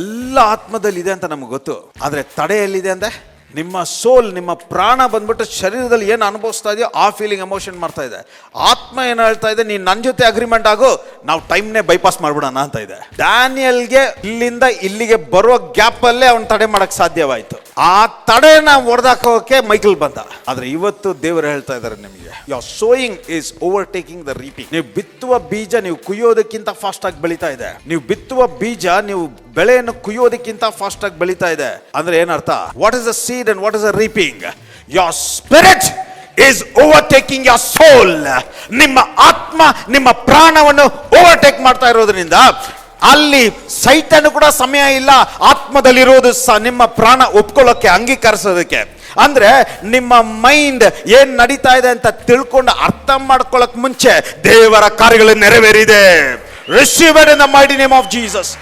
ಎಲ್ಲ ಆತ್ಮದಲ್ಲಿದೆ ಅಂತ ನಮ್ಗೆ ಗೊತ್ತು. ಆದರೆ ತಡೆ ಎಲ್ಲಿದೆ ಅಂದ್ರೆ ನಿಮ್ಮ ಸೋಲ್, ನಿಮ್ಮ ಪ್ರಾಣ ಬಂದ್ಬಿಟ್ಟು ಶರೀರದಲ್ಲಿ ಏನು ಅನುಭವಿಸ್ತಾ ಇದೆಯೋ ಆ ಫೀಲಿಂಗ್ ಎಮೋಷನ್ ಮಾಡ್ತಾ ಇದೆ. ಆತ್ಮ ಏನು ಹೇಳ್ತಾ ಇದೆ? ನೀನು ನನ್ನ ಜೊತೆ ಅಗ್ರಿಮೆಂಟ್ ಆಗು, ನಾವು ಟೈಮ್ನೇ ಬೈಪಾಸ್ ಮಾಡ್ಬಿಡೋಣ ಅಂತ ಇದೆ. ಡ್ಯಾನಿಯಲ್ಗೆ ಇಲ್ಲಿಂದ ಇಲ್ಲಿಗೆ ಬರೋ ಗ್ಯಾಪಲ್ಲೇ ಅವ್ನು ತಡೆ ಮಾಡೋಕ್ಕೆ ಸಾಧ್ಯವಾಯ್ತು. ಆ ತಡೆನ ಹೊಡೆದಾಕೋಕೆ ಮೈಕಲ್ ಬಂದ. ಆದ್ರೆ ಇವತ್ತು ದೇವರು ಹೇಳ್ತಾ ಇದ್ದಾರೆ ನಿಮಗೆ your sowing is overtaking the reaping ನೀವು ಬಿತ್ತುವ ಬೀಜ ನೀವು ಕುಯ್ಯೋದಕ್ಕಿಂತ ಫಾಸ್ಟ್ ಆಗಿ ಬೆಳೀತಾ ಇದೆ. ನೀವು ಬಿತ್ತುವ ಬೀಜ ನೀವು ಬೆಳೆಯನ್ನು ಕುಯ್ಯೋದಕ್ಕಿಂತ ಫಾಸ್ಟ್ ಆಗಿ ಬೆಳೀತಾ ಇದೆ. ಅಂದ್ರೆ ಏನರ್ಥ? What is the seed and what is the reaping your spirit is overtaking your soul ನಿಮ್ಮ ಆತ್ಮ ನಿಮ್ಮ ಪ್ರಾಣವನ್ನು ಓವರ್ಟೇಕ್ ಮಾಡ್ತಾ ಇರೋದ್ರಿಂದ ಅಲ್ಲಿ ಸೈತನು ಕೂಡ ಸಮಯ ಇಲ್ಲ. ಆತ್ಮದಲ್ಲಿರೋದು ಸ ನಿಮ್ಮ ಪ್ರಾಣ ಒಪ್ಕೊಳ್ಳೋಕ್ಕೆ ಅಂಗೀಕರಿಸೋದಕ್ಕೆ. ಅಂದ್ರೆ ನಿಮ್ಮ ಮೈಂಡ್ ಏನ್ ನಡೀತಾ ಇದೆ ಅಂತ ತಿಳ್ಕೊಂಡು ಅರ್ಥ ಮಾಡ್ಕೊಳ್ಳೋಕ್ ಮುಂಚೆ ದೇವರ ಕಾರ್ಯಗಳು ನೆರವೇರಿದೆ. Receive in the mighty name of Jesus